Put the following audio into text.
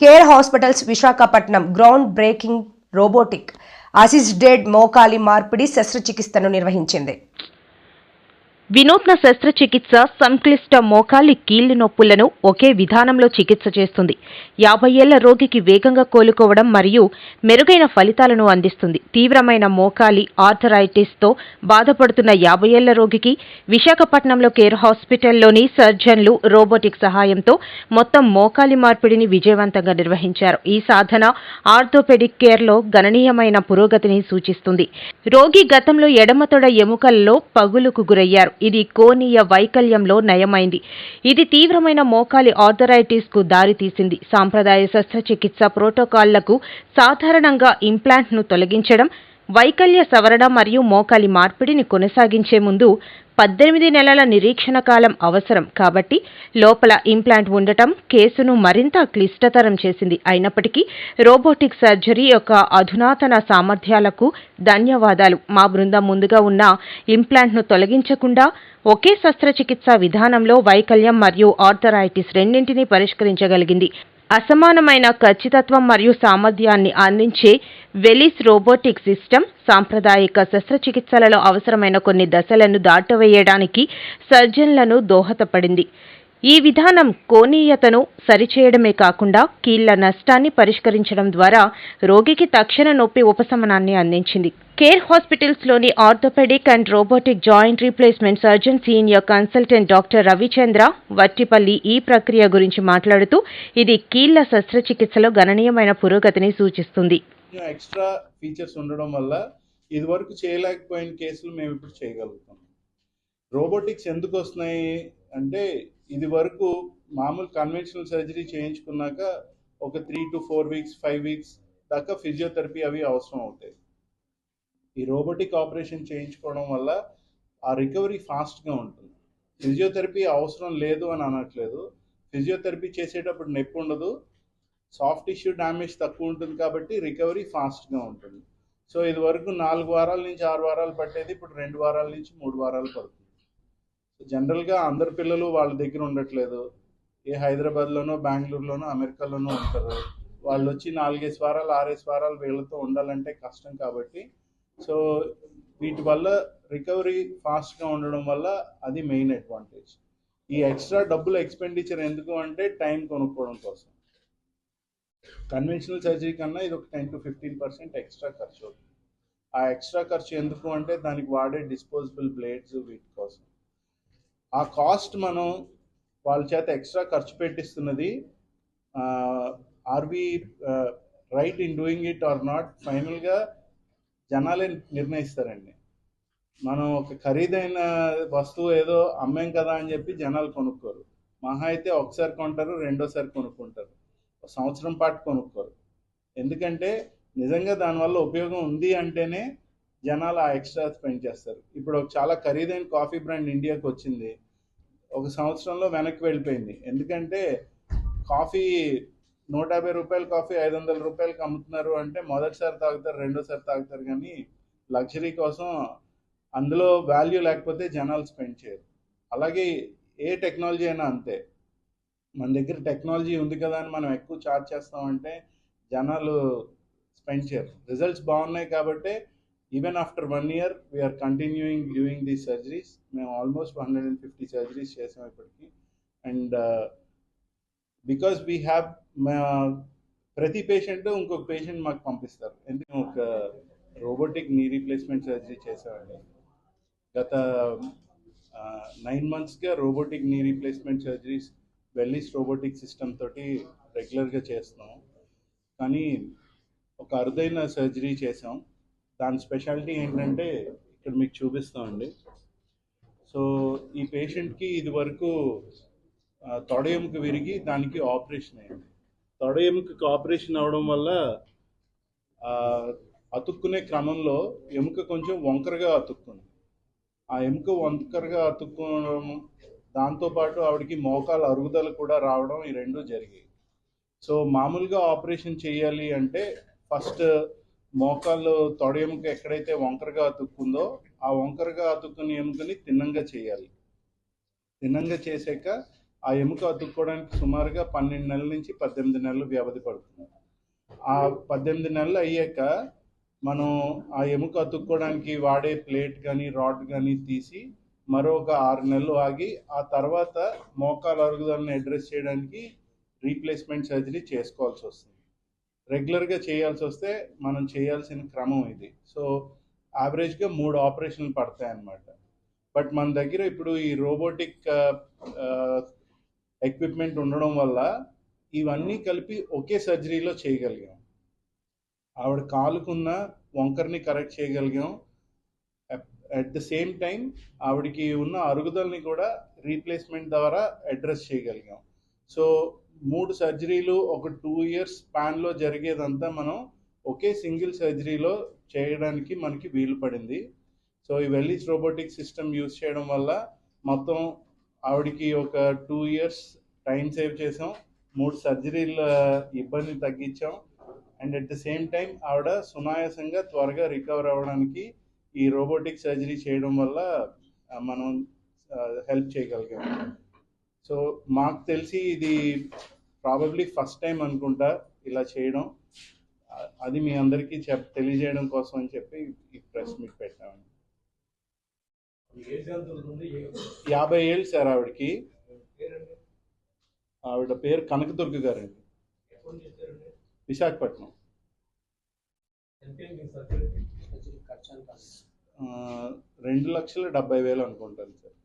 Care hospitals Visakhapatnam ground breaking robotic assisted మోకాలి మార్పిడి శస్త్రచికిత్సను నిర్వహించింది. వినూత్న శస్త్రచికిత్స సంక్లిష్ట మోకాలి కీళ్ళు నొప్పులను ఒకే విధానంలో చికిత్స చేస్తుంది. యాభై ఏళ్ళ రోగికి వేగంగా కోలుకోవడం మరియు మెరుగైన ఫలితాలను అందిస్తుంది. తీవ్రమైన మోకాలి ఆర్థరైటిస్తో బాధపడుతున్న యాభై ఏళ్ళ రోగికి విశాఖపట్నంలో కేర్ హాస్పిటల్లోని సర్జన్లు రోబోటిక్ సహాయంతో మొత్తం మోకాలి మార్పిడిని విజయవంతంగా నిర్వహించారు. ఈ సాధన ఆర్థోపెడిక్ కేర్లో గణనీయమైన పురోగతిని సూచిస్తుంది. రోగి గతంలో ఎడమతొడ ఎముకల్లో పగులుకు గురయ్యారు. ఇది కోనీయ వైకల్యంలో నయమైంది. ఇది తీవ్రమైన మోకాలి ఆర్థరైటిస్కు దారితీసింది. సాంప్రదాయ శస్త్రచికిత్స ప్రోటోకాల్లకు సాధారణంగా ఇంప్లాంట్ను తొలగించడం వైకల్య సవరణ మరియు మోకాలి మార్పిడిని కొనసాగించే ముందు పద్దెనిమిది నెలల నిరీక్షణ కాలం అవసరం కాబట్టి లోపల ఇంప్లాంట్ ఉండటం కేసును మరింత క్లిష్టతరం చేసింది. అయినప్పటికీ రోబోటిక్ సర్జరీ యొక్క అధునాతన సామర్థ్యాలకు ధన్యవాదాలు. మా బృందం ముందుగా ఉన్న ఇంప్లాంట్ను తొలగించకుండా ఒకే శస్త్రచికిత్సా విధానంలో వైకల్యం మరియు ఆర్థరైటిస్ రెండింటినీ పరిష్కరించగలిగింది. అసమానమైన ఖచ్చితత్వం మరియు సామర్థ్యాన్ని అందించే వెలిస్ రోబోటిక్ సిస్టమ్ సాంప్రదాయిక శస్త్రచికిత్సలలో అవసరమైన కొన్ని దశలను దాటవేయడానికి సర్జన్లను దోహదపడింది. ఈ విధానం కోణీయతను సరిచేయడమే కాకుండా కీళ్ళ నష్టాన్ని పరిష్కరించడం ద్వారా రోగికి తక్షణ నొప్పి ఉపశమనాన్ని అందించింది. Care హాస్పిటల్స్లోని orthopaedic and robotic joint replacement surgeon senior consultant doctor Ravichandra Vattipalli ఈ ప్రక్రియ గురించి మాట్లాడుతూ ఇది కీళ్ళ శస్త్రచికిత్సలో గణనీయమైన పురోగతిని సూచిస్తుంది. కొంచెం ఎక్స్ట్రా ఫీచర్స్ ఉండడం వల్ల ఇదివరకు చేయలేకపోయిన కేసులు మేము ఇప్పుడు చేయగలుగుతాం రోబోటిక్స్ ఎందుకు వస్తున్నాయి అంటే ఇది వరకు మామూలు కన్వెన్షనల్ సర్జరీ చేయించుకున్నాక ఒక three to four weeks five weeks దాకా ఫిజియోథెరపీ అవి అవసరం అవుతాయి. ఈ రోబోటిక్ ఆపరేషన్ చేయించుకోవడం వల్ల ఆ రికవరీ ఫాస్ట్గా ఉంటుంది. ఫిజియోథెరపీ అవసరం లేదు అని అనట్లేదు. ఫిజియోథెరపీ చేసేటప్పుడు నొప్పి ఉండదు. సాఫ్ట్ టిష్యూ డ్యామేజ్ తక్కువ ఉంటుంది కాబట్టి రికవరీ ఫాస్ట్గా ఉంటుంది. సో ఇది వరకు నాలుగు వారాల నుంచి ఆరు వారాలు పట్టేది ఇప్పుడు రెండు వారాల నుంచి మూడు వారాలు పడుతుంది. సో జనరల్గా అందరు పిల్లలు వాళ్ళ దగ్గర ఉండట్లేదు. ఏ హైదరాబాద్లోనో బెంగళూరులోనో అమెరికాలోనో ఉంటారు. వాళ్ళు వచ్చి నాలుగేసి వారాలు ఆరేసి వారాలు వీళ్ళతో ఉండాలంటే కష్టం కాబట్టి. సో వీటి వల్ల రికవరీ ఫాస్ట్గా ఉండడం వల్ల అది మెయిన్ అడ్వాంటేజ్. ఈ ఎక్స్ట్రా డబ్బులు ఎక్స్పెండిచర్ ఎందుకు అంటే టైం కొనుక్కోవడం కోసం. కన్వెన్షనల్ సర్జరీ కన్నా ఇది ఒక ten to fifteen percent extra ఖర్చు అవుతుంది. ఆ ఎక్స్ట్రా ఖర్చు ఎందుకు అంటే దానికి వాడే డిస్పోజబుల్ బ్లేడ్స్ వీటి కోసం. ఆ కాస్ట్ మనం వాళ్ళ చేత ఎక్స్ట్రా ఖర్చు పెట్టిస్తున్నది are we right in doing it or not? ఫైనల్గా జనాలే నిర్ణయిస్తారండి. మనం ఒక ఖరీదైన వస్తువు ఏదో అమ్మాం కదా అని చెప్పి జనాలు కొనుక్కోరు. మహా అయితే ఒకసారి కొంటారు రెండోసారి కొనుక్కుంటారు. సంవత్సరం పాటు కొనుక్కోరు. ఎందుకంటే నిజంగా దానివల్ల ఉపయోగం ఉంది అంటేనే జనాలు ఆ ఎక్స్ట్రా స్పెండ్ చేస్తారు. ఇప్పుడు ఒక చాలా ఖరీదైన కాఫీ బ్రాండ్ ఇండియాకి వచ్చింది. ఒక సంవత్సరంలో వెనక్కి వెళ్ళిపోయింది. ఎందుకంటే కాఫీ నూట యాభై రూపాయల కాఫీ ఐదు వందల రూపాయలకి అమ్ముతున్నారు అంటే మొదటిసారి తాగుతారు రెండోసారి తాగుతారు కానీ లగ్జరీ కోసం అందులో వాల్యూ లేకపోతే జనాలు స్పెండ్ చేయరు. అలాగే ఏ టెక్నాలజీ అయినా అంతే. మన దగ్గర టెక్నాలజీ ఉంది కదా అని మనం ఎక్కువ చార్జ్ చేస్తామంటే జనాలు స్పెండ్ చేయరు. రిజల్ట్స్ బాగున్నాయి కాబట్టి even after one year we are continuing doing these surgeries మేము almost one hundred and fifty surgeries చేసాం ఇప్పటికీ. అండ్ బికాస్ వీ హ్యావ్ ప్రతి పేషెంట్ ఇంకొక పేషెంట్ మాకు పంపిస్తారు. ఎందుకంటే ఒక రోబోటిక్ నీ రీప్లేస్మెంట్ సర్జరీ చేసామండి గత nine మంత్స్గా robotic knee replacement surgeries Velys robotic system తోటి రెగ్యులర్గా చేస్తున్నాం. కానీ ఒక అరుదైన సర్జరీ చేసాం దాని స్పెషాలిటీ ఏంటంటే ఇక్కడ మీకు చూపిస్తామండి. సో ఈ పేషెంట్కి ఇది వరకు తొడ విరిగి దానికి ఆపరేషన్ అయింది. తొడ ఎముకకి ఆపరేషన్ అవడం వల్ల అతుక్కునే క్రమంలో ఎముక కొంచెం వంకరగా అతుక్కుంది ఆ ఎముక వంకరగా అతుక్కోవడం దాంతోపాటు ఆవిడకి మోకాల అరుగుదల కూడా రావడం ఈ రెండు జరిగాయి. సో మామూలుగా ఆపరేషన్ చేయాలి అంటే ఫస్ట్ మోకాళ్ళు తొడ ఎముక ఎక్కడైతే వంకరగా అతుక్కుందో ఆ వంకరగా అతుక్కుని ఎముకని తిన్నంగా చేయాలి. తిన్నంగా చేసాక ఆ ఎముక అతుక్కోవడానికి సుమారుగా పన్నెండు నెలల నుంచి పద్దెనిమిది నెలలు వ్యవధి పడుతుంది. ఆ పద్దెనిమిది నెలలు అయ్యాక మనం ఆ ఎముక అతుక్కోవడానికి వాడే ప్లేట్ కానీ రాడ్ కానీ తీసి మరొక ఆరు నెలలు ఆగి ఆ తర్వాత మోకాలు అరుగుదలను అడ్రస్ చేయడానికి రీప్లేస్మెంట్ సర్జరీ చేసుకోవాల్సి వస్తుంది. రెగ్యులర్గా చేయాల్సి వస్తే మనం చేయాల్సిన క్రమం ఇది. సో యావరేజ్గా మూడు ఆపరేషన్లు పడతాయి అన్నమాట బట్ మన దగ్గర ఇప్పుడు ఈ రోబోటిక్ ఎక్విప్మెంట్ ఉండడం వల్ల ఇవన్నీ కలిపి ఒకే సర్జరీలో చేయగలిగాం. ఆవిడ కాలుకున్న వంకర్ని కరెక్ట్ చేయగలిగాం. అట్ ద సేమ్ టైం ఆవిడకి ఉన్న అరుగుదలని కూడా రీప్లేస్మెంట్ ద్వారా అడ్రస్ చేయగలిగాం. సో మూడు సర్జరీలు ఒక టూ ఇయర్స్ స్పాన్లో జరిగేదంతా మనం ఒకే సింగిల్ సర్జరీలో చేయడానికి మనకి వీలు పడింది. సో ఈ వెల్లీస్ రోబోటిక్ సిస్టమ్ యూజ్ చేయడం వల్ల మొత్తం ఆవిడకి ఒక టూ ఇయర్స్ టైం సేవ్ చేసాం మూడు సర్జరీల ఇబ్బంది తగ్గించాం. And at the same time ఆవిడ సునాయాసంగా త్వరగా రికవర్ అవ్వడానికి ఈ రోబోటిక్ సర్జరీ చేయడం వల్ల మనం హెల్ప్ చేయగలిగాం. సో మాకు తెలిసి ఇది ప్రాబబ్లీ ఫస్ట్ టైం అనుకుంటా ఇలా చేయడం. అది మీ అందరికీ చెప్ తెలియజేయడం కోసం అని చెప్పి ఈ ప్రెస్ మీట్ పెట్టామండి. ఏ- యాభై ఏళ్ళు సార్ ఆవిడకి. ఆవిడ పేరు కనకదుర్గ గారండి. ఎప్పుడు చేశారండి విశాఖపట్నం. రెండు లక్షల డెబ్బై వేలు అనుకుంటాను సార్.